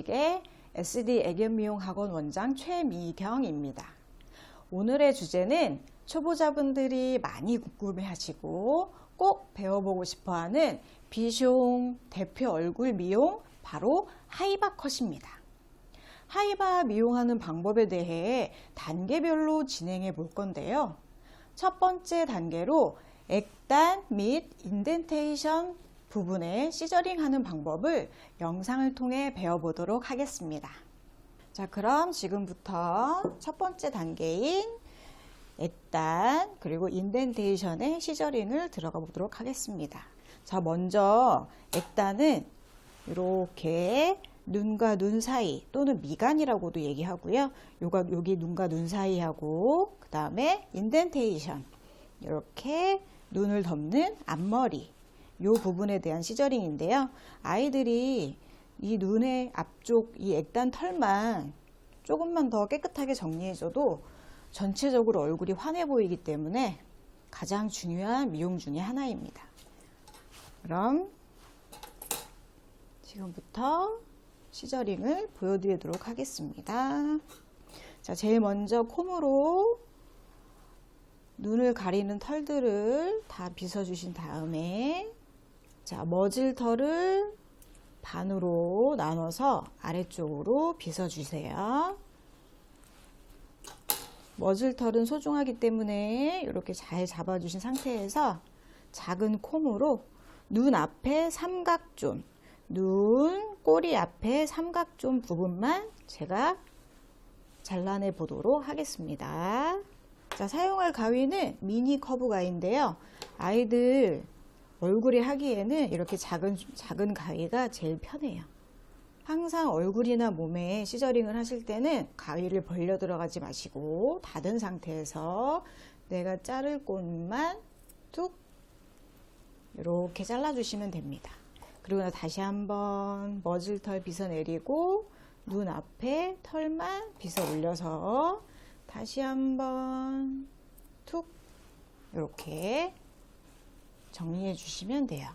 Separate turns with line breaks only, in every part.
공식의 SD 애견 미용 학원 원장 최미경입니다. 오늘의 주제는 초보자분들이 많이 궁금해 하시고 꼭 배워보고 싶어 하는 비숑 대표 얼굴 미용 바로 하이바 컷입니다. 하이바 미용하는 방법에 대해 단계별로 진행해 볼 건데요. 첫 번째 단계로 액단 및 인덴테이션 부분에 시저링 하는 방법을 영상을 통해 배워보도록 하겠습니다. 자, 그럼 지금부터 첫 번째 단계인 액단 그리고 인덴테이션의 시저링을 들어가 보도록 하겠습니다. 자, 먼저 액단은 이렇게 눈과 눈 사이 또는 미간이라고도 얘기하고요. 요가 여기 눈과 눈 사이하고 그 다음에 인덴테이션 이렇게 눈을 덮는 앞머리 요 부분에 대한 시저링인데요. 아이들이 이 눈의 앞쪽 이 액단 털만 조금만 더 깨끗하게 정리해줘도 전체적으로 얼굴이 환해 보이기 때문에 가장 중요한 미용 중의 하나입니다. 그럼 지금부터 시저링을 보여드리도록 하겠습니다. 자, 제일 먼저 콤으로 눈을 가리는 털들을 다 빗어주신 다음에 자, 머질 털을 반으로 나눠서 아래쪽으로 빗어주세요. 머질 털은 소중하기 때문에 이렇게 잘 잡아주신 상태에서 작은 콤으로 눈 앞에 삼각존, 눈 꼬리 앞에 삼각존 부분만 제가 잘라내 보도록 하겠습니다. 자, 사용할 가위는 미니 커브 가위인데요. 아이들 얼굴에 하기에는 이렇게 작은, 작은 가위가 제일 편해요. 항상 얼굴이나 몸에 시저링을 하실 때는 가위를 벌려 들어가지 마시고 닫은 상태에서 내가 자를 곳만 툭 이렇게 잘라주시면 됩니다. 그리고 나 다시 한번 머질털 빗어 내리고 눈 앞에 털만 빗어 올려서 다시 한번 툭 이렇게 정리해 주시면 돼요.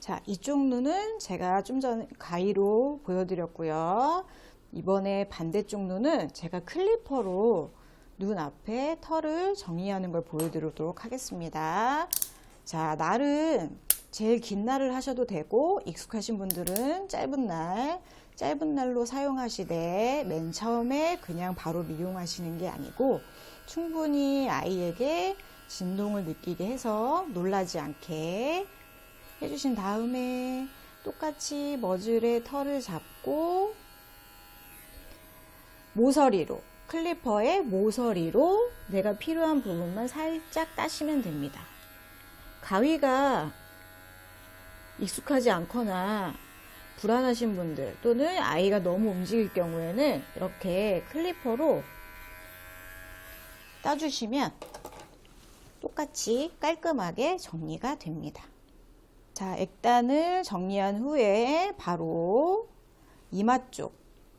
자, 이쪽 눈은 제가 좀 전 가위로 보여드렸고요. 이번에 반대쪽 눈은 제가 클리퍼로 눈 앞에 털을 정리하는 걸 보여드리도록 하겠습니다. 자, 날은 제일 긴 날을 하셔도 되고 익숙하신 분들은 짧은 날, 짧은 날로 사용하시되 맨 처음에 그냥 바로 미용하시는 게 아니고 충분히 아이에게 진동을 느끼게 해서 놀라지 않게 해주신 다음에 똑같이 머즐의 털을 잡고 모서리로 클리퍼의 모서리로 내가 필요한 부분만 살짝 따시면 됩니다. 가위가 익숙하지 않거나 불안하신 분들 또는 아이가 너무 움직일 경우에는 이렇게 클리퍼로 따주시면 똑같이 깔끔하게 정리가 됩니다. 자, 액단을 정리한 후에 바로 이마 쪽,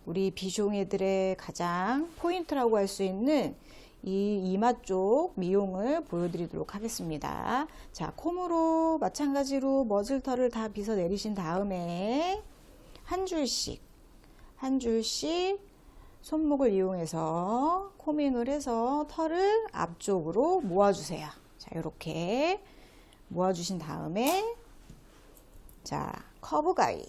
우리 비숑애들의 가장 포인트라고 할 수 있는 이 이마 쪽 미용을 보여드리도록 하겠습니다. 자, 콤으로 마찬가지로 머즐털을 다 빗어 내리신 다음에 한 줄씩, 한 줄씩 손목을 이용해서 코밍을 해서 털을 앞쪽으로 모아주세요. 자, 이렇게 모아주신 다음에 자, 커브 가위.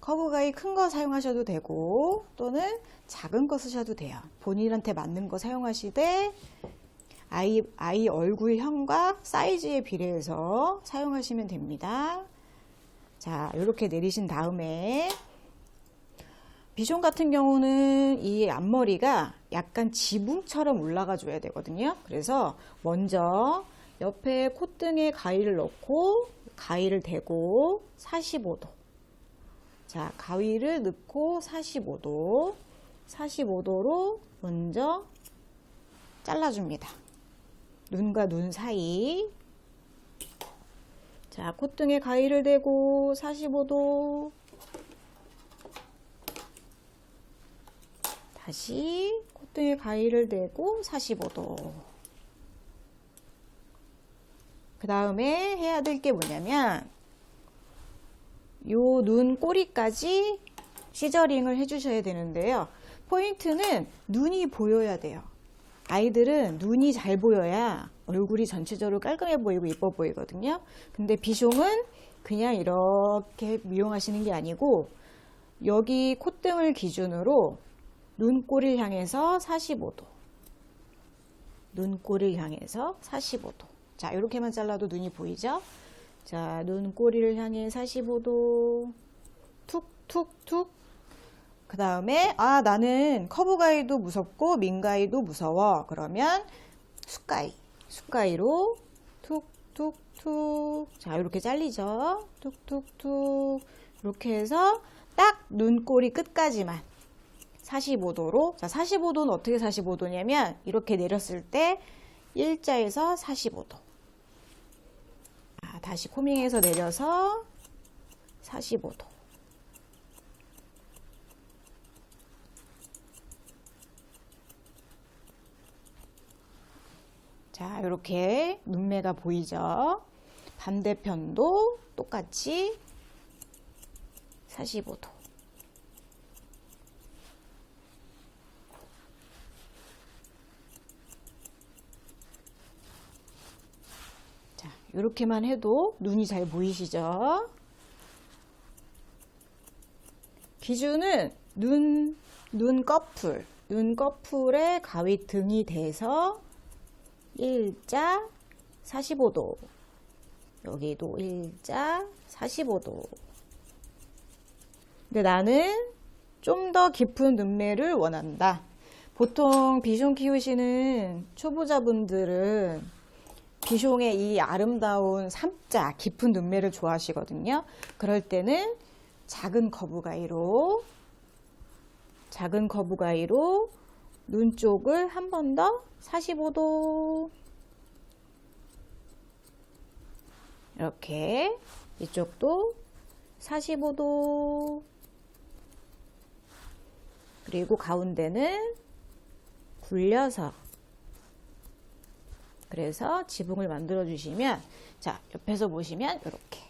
커브 가위 큰 거 사용하셔도 되고 또는 작은 거 쓰셔도 돼요. 본인한테 맞는 거 사용하시되 아이, 아이 얼굴형과 사이즈에 비례해서 사용하시면 됩니다. 자, 이렇게 내리신 다음에 비숑 같은 경우는 이 앞머리가 약간 지붕처럼 올라가 줘야 되거든요. 그래서 먼저 옆에 콧등에 가위를 넣고 가위를 대고 45도. 자, 가위를 넣고 45도. 45도로 먼저 잘라줍니다. 눈과 눈 사이. 자, 콧등에 가위를 대고 45도. 다시 콧등에 가위를 대고 45도. 그 다음에 해야 될 게 뭐냐면 요 눈 꼬리까지 시저링을 해주셔야 되는데요. 포인트는 눈이 보여야 돼요. 아이들은 눈이 잘 보여야 얼굴이 전체적으로 깔끔해 보이고 예뻐 보이거든요. 근데 비숑은 그냥 이렇게 미용하시는 게 아니고 여기 콧등을 기준으로 눈꼬리를 향해서 45도. 눈꼬리를 향해서 45도. 자, 이렇게만 잘라도 눈이 보이죠? 자, 눈꼬리를 향해 45도. 툭, 툭, 툭. 그 다음에, 아, 나는 커브 가이도 무섭고 민 가이도 무서워. 그러면 숫가이. 숫가이로 툭, 툭, 툭. 자, 이렇게 잘리죠? 툭, 툭, 툭. 이렇게 해서 딱 눈꼬리 끝까지만 45도로. 자 45도는 어떻게 45도냐면 이렇게 내렸을 때 일자에서 45도. 아, 다시 코밍해서 내려서 45도. 자 이렇게 눈매가 보이죠? 반대편도 똑같이 45도 자, 이렇게만 해도 눈이 잘 보이시죠? 기준은 눈, 눈꺼풀, 눈꺼풀에 가위 등이 돼서 일자 45도. 여기도 일자 45도. 근데 나는 좀 더 깊은 눈매를 원한다. 보통 비숑 키우시는 초보자분들은 비숑의 이 아름다운 삼자 깊은 눈매를 좋아하시거든요. 그럴 때는 작은 가위로 작은 가위로 눈 쪽을 한 번 더 45도 이렇게 이쪽도 45도 그리고 가운데는 굴려서 그래서 지붕을 만들어 주시면 자 옆에서 보시면 이렇게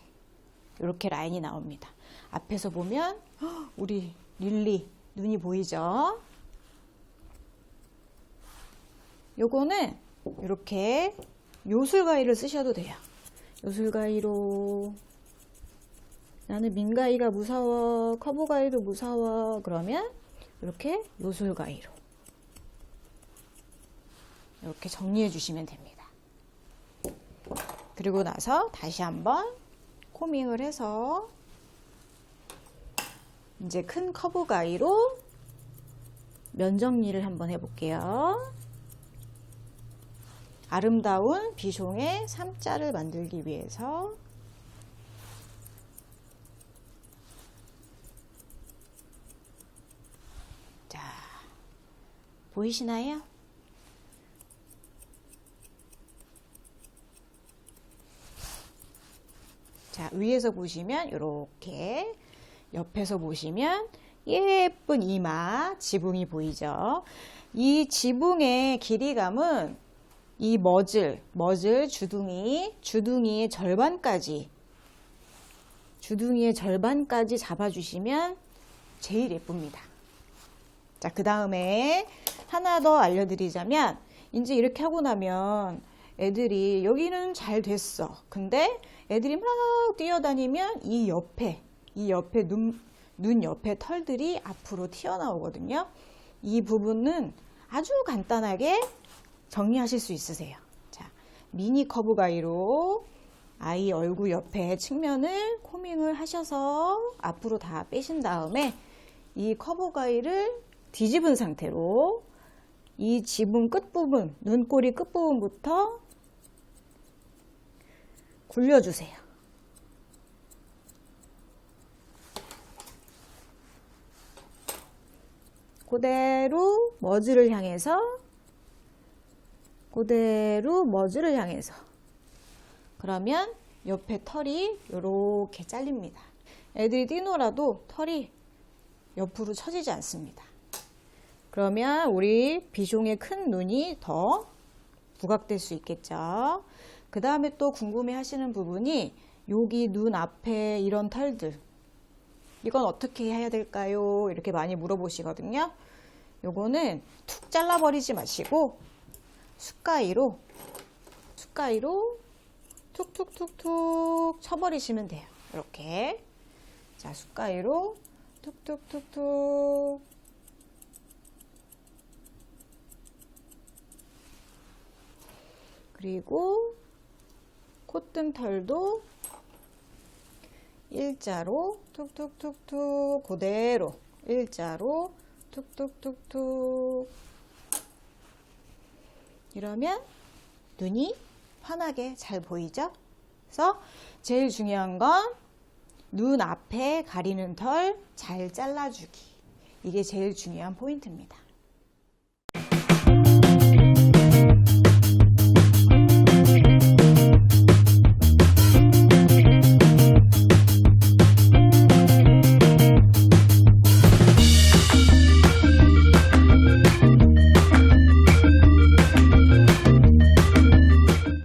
이렇게 라인이 나옵니다. 앞에서 보면 헉, 우리 릴리 눈이 보이죠? 요거는 이렇게 요술가위를 쓰셔도 돼요. 요술가위로 나는 민가위가 무서워 커브가위도 무서워 그러면 이렇게 요술가위로 이렇게 정리해 주시면 됩니다. 그리고 나서 다시 한번 코밍을 해서 이제 큰 커브 가위로 면 정리를 한번 해볼게요. 아름다운 비숑의 삼자를 만들기 위해서 자 보이시나요? 자, 위에서 보시면 이렇게 옆에서 보시면 예쁜 이마 지붕이 보이죠. 이 지붕의 길이감은 이 머즐, 머즐 주둥이, 주둥이의 절반까지 주둥이의 절반까지 잡아주시면 제일 예쁩니다. 자, 그 다음에 하나 더 알려드리자면 이제 이렇게 하고 나면 애들이 여기는 잘 됐어. 근데 애들이 막 뛰어다니면 이 옆에, 이 옆에 눈, 눈 옆에 털들이 앞으로 튀어나오거든요. 이 부분은 아주 간단하게 정리하실 수 있으세요. 자, 미니 커브 가위로 아이 얼굴 옆에 측면을 코밍을 하셔서 앞으로 다 빼신 다음에 이 커브 가위를 뒤집은 상태로 이 지붕 끝부분, 눈꼬리 끝부분부터 굴려주세요. 그대로 머즈를 향해서 그대로 머즈를 향해서 그러면 옆에 털이 이렇게 잘립니다. 애들이 뛰놀아도 털이 옆으로 처지지 않습니다. 그러면 우리 비숑의 큰 눈이 더 부각될 수 있겠죠. 그 다음에 또 궁금해 하시는 부분이 여기 눈 앞에 이런 털들 이건 어떻게 해야 될까요? 이렇게 많이 물어보시거든요. 요거는 툭 잘라버리지 마시고 숟가위로 숟가위로 툭툭툭툭 쳐버리시면 돼요. 이렇게 자 숟가위로 툭툭툭툭 그리고 콧등털도 일자로 툭툭툭툭 그대로 일자로 툭툭툭툭 이러면 눈이 환하게 잘 보이죠? 그래서 제일 중요한 건 눈 앞에 가리는 털 잘 잘라주기. 이게 제일 중요한 포인트입니다.